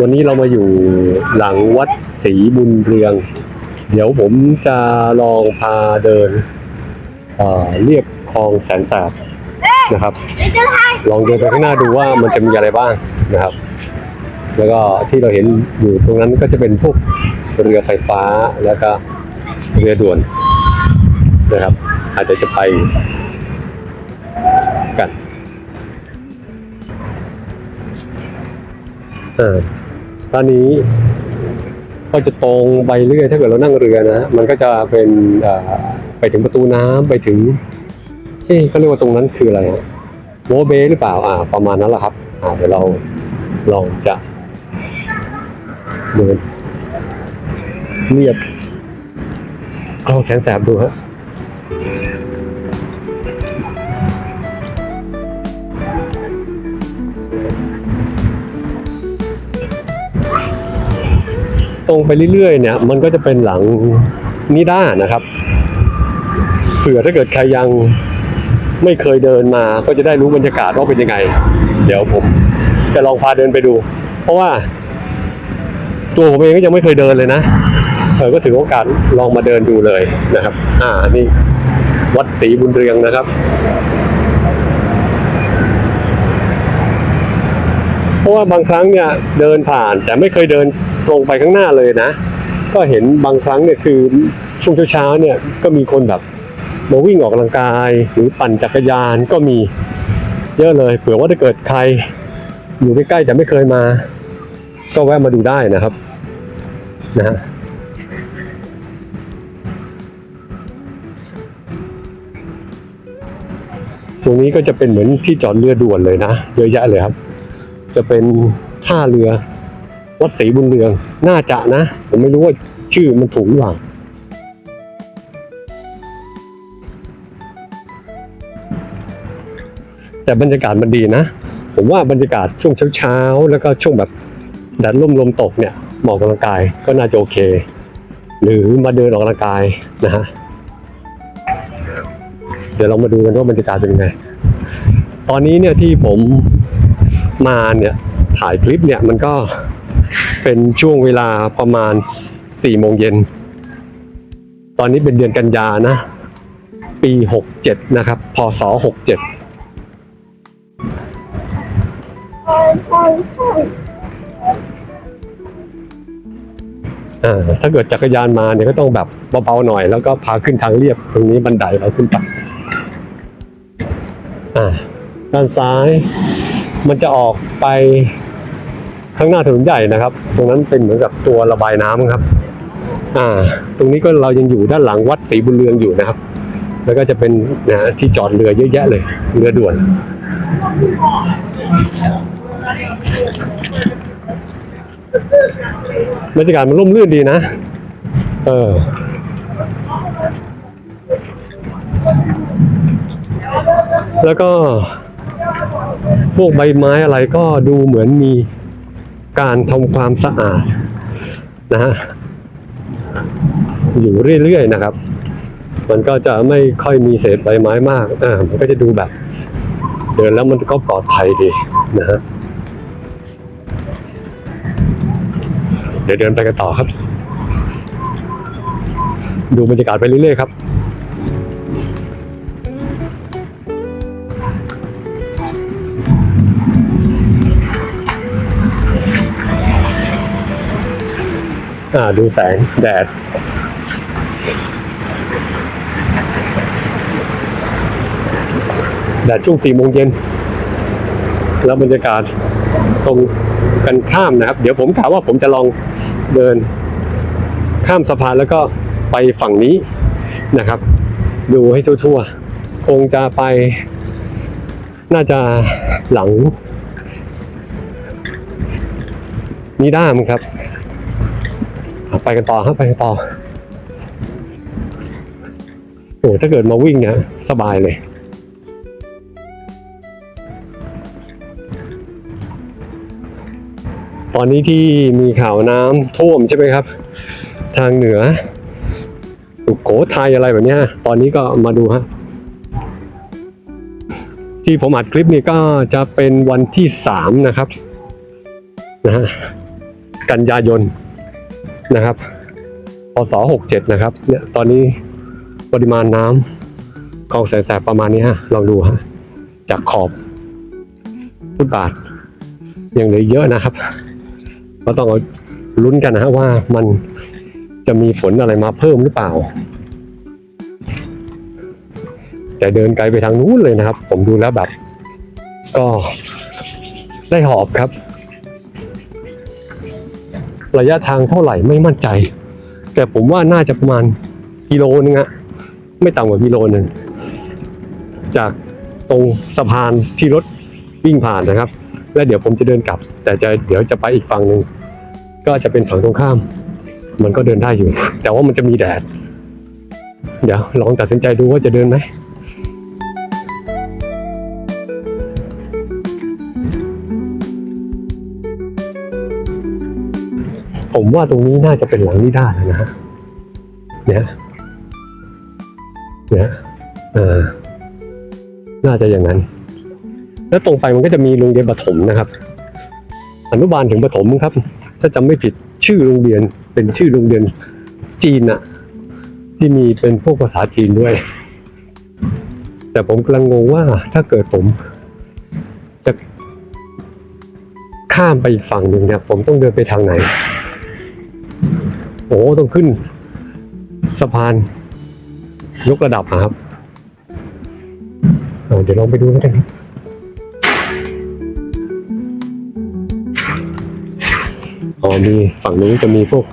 วันนี้เรามาอยู่หลังวัดศรีบุญเรือง เดี๋ยวผมจะลองพาเดินเเรียบคลองแสนแสบนะครับ ลองเดินไปข้างหน้าดูว่ามันจะมีอะไรบ้างนะครับ แล้วก็ที่เราเห็นอยู่ตรงนั้นก็จะเป็นพวกเรือไฟฟ้าแล้วก็เรือด่วนนะครับ อาจจะจะไปกัน เออ ตอนนี้ก็จะตรงไปเรื่อยถ้าเกิดเรานั่งเรือนะมันก็จะเป็นไปถึงประตูน้ำไปถึงเอ๊ะเขาเรียกว่าตรงนั้นคืออะไรฮะโมเบหรือเปล่าอ่า ประมาณนั้นแหละครับอ่าเดี๋ยวเราลองจะเดินเรียบเอาแขนแสบดูฮะ ตรงไปเรื่อยๆเนี่ย มันก็จะเป็นหลังนิด้านะครับ เผื่อถ้าเกิดใครยังไม่เคยเดินมาก็จะได้รู้บรรยากาศว่าเป็นยังไง เดี๋ยวผมจะลองพาเดินไปดู เพราะว่า ตัวผมเองก็ยังไม่เคยเดินเลยนะเออก็ถือโอกาสลองมาเดินดูเลยนะครับ อ่านนี่วัดศรีบุญเรืองนะครับ เพราะว่าบางครั้งเนี่ยเดินผ่านแต่ไม่เคยเดินตรงไปข้างหน้าเลยนะ ก็เห็นบางครั้งเนี่ยคือช่วงเช้าๆเนี่ยก็มีคนแบบมาวิ่งออกกำลังกาย หรือปั่นจักรยานก็มีเยอะเลยเผื่อว่าถ้าเกิดใครอยู่ใกล้ๆแต่ไม่เคยมา ก็แวะมาดูได้นะครับนะฮะตรงนี้ก็จะเป็นเหมือนที่จอดเรือด่วนเลยนะ เยอะแยะเลยครับ จะเป็นท่าเรือวัดศรีบุญเรือง น่าจะนะ ผมไม่รู้ว่าชื่อมันถูกหรือเปล่าแต่บรรยากาศมันดีนะ ผมว่าบรรยากาศช่วงเช้าๆ แล้วก็ช่วงแบบแดดร่มลมตกเนี่ยเหมาะกับกำลังกายก็น่าจะโอเค หรือมาเดินออกกำลังกายนะฮะเดี๋ยวเรามาดูกันว่าบรรยากาศเป็นยังไง ตอนนี้เนี่ยที่ผม มาเนี่ยถ่ายคลิปเนี่ยมันก็เป็นช่วงเวลาประมาณสี่โมงเย็น ตอนนี้เป็นเดือนกันยานะ ปีหกเจ็ดนะครับ พศหกเจ็ดอ่าถ้าเกิดจักรยานมาเนี่ยก็ต้องแบบเบาๆหน่อย แล้วก็พาขึ้นทางเรียบตรงนี้บันไดเราขึ้นไปอ่าด้านซ้าย มันจะออกไปข้างหน้าถนนใหญ่นะครับ ตรงนั้นเป็นเหมือนกับตัวระบายน้ำครับ อ่า ตรงนี้ก็เรายังอยู่ด้านหลังวัดศรีบุญเรืองอยู่นะครับ แล้วก็จะเป็นนะที่จอดเรือเยอะแยะเลย เรือด่วน บรรยากาศมันร่มรื่นดีนะ เออแล้วก็ พวกใบไม้อะไรก็ดูเหมือนมีการทำความสะอาดนะฮะอยู่เรื่อยๆนะครับ มันก็จะไม่ค่อยมีเศษใบไม้มากอ่ามันก็จะดูแบบ เดินแล้วมันก็ปลอดภัยดีนะฮะเดี๋ยวเดินไปกันต่อครับ ดูบรรยากาศไปเรื่อยๆครับ อ่าดูแสงแดด แดดช่วงสี่โมงเย็น แล้วบรรยากาศตรงกันข้ามนะครับ เดี๋ยวผมกะว่าผมจะลองเดินข้ามสะพานแล้วก็ไปฝั่งนี้นะครับ ดูให้ทั่วๆ คงจะไป น่าจะหลังนิด้ามครับ ไปกันต่อครับไปกันต่อโอ้ถ้าเกิดมาวิ่งเนี่ยสบายเลยตอนนี้ที่มีข่าวน้ำท่วมใช่ไหมครับ ทางเหนือสุโขทัยอะไรแบบเนี้ยตอนนี้ก็มาดูฮะที่ผมอัดคลิปนี้ก็จะเป็นวันที่สามนะครับนะฮะกันยายน นะครับพศ67 นะครับ เนี่ยตอนนี้ปริมาณน้ำคลองแสนแสบประมาณนี้ฮะลองดูฮะจากขอบฟุตบาทยังเหลือเยอะนะครับ ก็ต้องเอาลุ้นกันนะฮะว่ามันจะมีฝนอะไรมาเพิ่มหรือเปล่า แต่เดินไกลไปทางนู้นเลยนะครับ ผมดูแล้วแบบ ก็ได้หอบครับ ระยะทางเท่าไหร่ไม่มั่นใจ แต่ผมว่าน่าจะประมาณกิโลนึงอะไม่ต่ำกว่ากิโลหนึ่งจากตรงสะพานที่รถวิ่งผ่านนะครับ แล้วเดี๋ยวผมจะเดินกลับ แต่จะเดี๋ยวจะไปอีกฝั่งหนึ่งก็จะเป็นฝั่งตรงข้าม มันก็เดินได้อยู่ แต่ว่ามันจะมีแดด เดี๋ยวลองตัดสินใจดูว่าจะเดินไหม ผมว่าตรงนี้น่าจะเป็นหลังนิด้าแล้วนะฮะเนี่ยเนี่ยเออน่าจะอย่างนั้น แล้วตรงไปมันก็จะมีโรงเรียนประถมนะครับ อนุบาลถึงประถมครับ ถ้าจำไม่ผิดชื่อโรงเรียนเป็นชื่อโรงเรียนจีนอะที่มีเป็นพวกภาษาจีนด้วย แต่ผมกำลังงงว่าถ้าเกิดผมจะข้ามไปอีกฝั่งหนึ่งเนี่ยผมต้องเดินไปทางไหน อ้ต้องขึ้น สะพาน ยกระดับอะครับเเดี๋ยวลองไปดูแล้วกันครับอ๋อมีฝั่งนี้จะมีพวก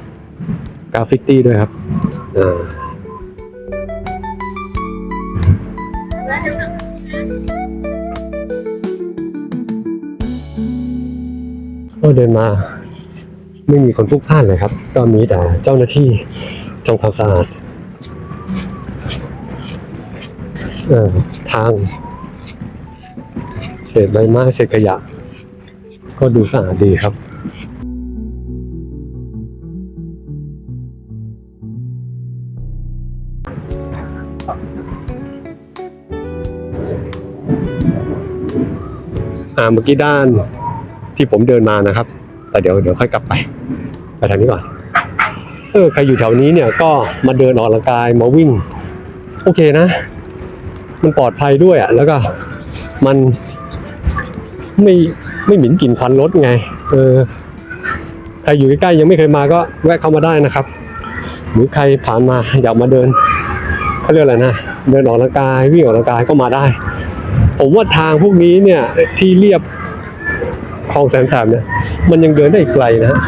กราฟฟิตี้ด้วยครับอ่าก็เดินมา ไม่มีคนพลุกพล่านเลยครับ ก็มีแต่เจ้าหน้าที่ทำความสะอาดเออทาง เศษใบไม้เศษขยะ ก็ดูสะอาดดีครับอ่าเมื่อกี้ด้านที่ผมเดินมานะครับ แต่เดี๋ยวเดี๋ยวค่อยกลับไปไปทางนี้ก่อนเออใครอยู่แถวนี้เนี่ยก็มาเดินออกกำลังกายมาวิ่ง โอเคนะ มันปลอดภัยด้วยอะ แล้วก็มันไม่ไม่เหม็นกลิ่นควันรถไง เออใครอยู่ใกล้ๆยังไม่เคยมาก็แวะเข้ามาได้นะครับ หรือใครผ่านมาอยากมาเดินเขาเรียกอะไรนะเดินออกกำลังกายวิ่งออกกำลังกายก็มาได้ ผมว่าทางพวกนี้เนี่ยที่เรียบคลองแสนแสบเนี่ย มันยังเดินได้อีกไกลนะฮะ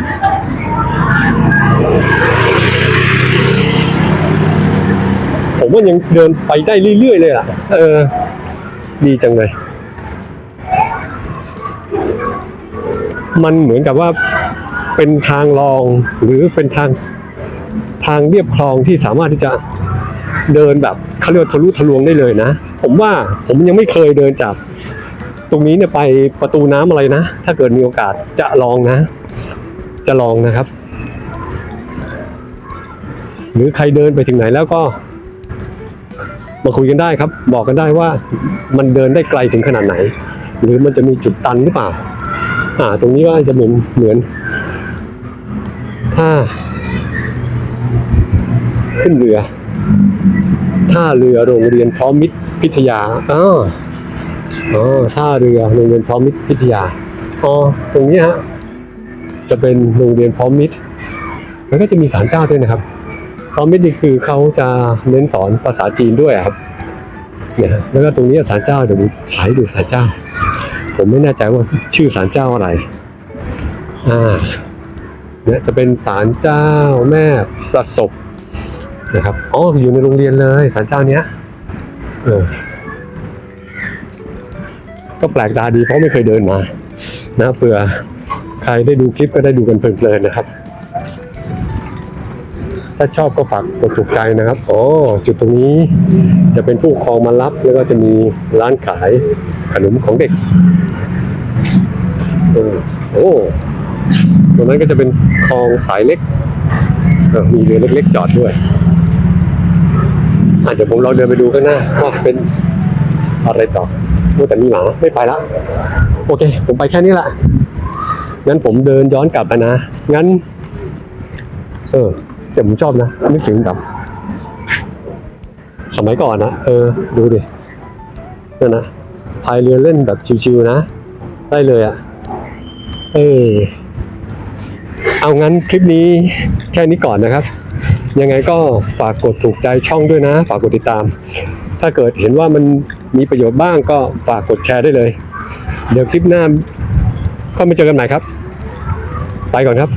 ผมว่ายังเดินไปได้เรื่อยๆเลยอะ เออ ดีจังเลย มันเหมือนกับว่าเป็นทางรองหรือเป็นทางทางเรียบคลองที่สามารถที่จะเดินแบบเขาเรียกทะลุทะลวงได้เลยนะ ผมว่าผมยังไม่เคยเดินจาก ตรงนี้เนี่ยไปประตูน้ำอะไรนะ ถ้าเกิดมีโอกาสจะลองนะ จะลองนะครับ หรือใครเดินไปถึงไหนแล้วก็ มาคุยกันได้ครับ บอกกันได้ว่ามันเดินได้ไกลถึงขนาดไหน หรือมันจะมีจุดตันหรือเปล่า อ่า ตรงนี้ว่าจะเหมือนเหมือน ถ้า ขึ้นเรือท่าเรือโรงเรียนพร้อมมิตรพิทยาอ๋ ออ๋อท่าเรือโรงเรียนพร้อมมิตรพิทยาอ๋อตรงนี้ฮะจะเป็นโรงเรียนพร้อมมิตรแล้วก็จะมีศาลเจ้าด้วยนะครับพร้อมมิตรนี่คือเขาจะเน้นสอนภาษาจีนด้วยครับเนี่ยแล้วก็ตรงนี้ศาลเจ้าเดี๋ยวดูถ่ายดูศาลเจ้า ผมไม่แน่ใจว่าชื่อศาลเจ้าอะไรอ่าเนี่ยจะเป็นศาลเจ้าแม่ประสบนะครับอ๋ออยู่ในโรงเรียนเลยศาลเจ้าเนี้ยเออ ก็แปลกตาดีเพราะไม่เคยเดินมานะเผื่อใครได้ดูคลิปก็ได้ดูกันเพลินๆนะครับ ถ้าชอบก็ฝากกดถูกใจนะครับอ๋อจุดตรงนี้จะเป็นผู้ครองมารับแล้วก็จะมีร้านขายขนมของเด็กเออโอ้ตรงนั้นก็จะเป็นคลองสายเล็กมีเรือเล็กๆจอดด้วยอะเดี๋ยวผมลองเดินไปดูข้างหน้าว่าเป็นอะไรต่อ ว่าแต่มีหมาไม่ไปแล้วโอเค ผมไปแค่นี้แหละงั้นผมเดินย้อนกลับนะงั้น เออแต่ผมชอบนะนึกถึงแบบสมัยก่อนนะเออ ดูดินั่นนะพายเรือเล่นแบบชิวๆนะ ได้เลยอะ่ะ เออเอางั้นคลิปนี้แค่นี้ก่อนนะครับ ยังไงก็ฝากกดถูกใจช่องด้วยนะ ฝากกดติดตาม ถ้าเกิดเห็นว่ามันมีประโยชน์บ้างก็ฝากกดแชร์ได้เลย เดี๋ยวคลิปหน้าก็มาเจอกันใหม่ครับ ไปก่อนครับ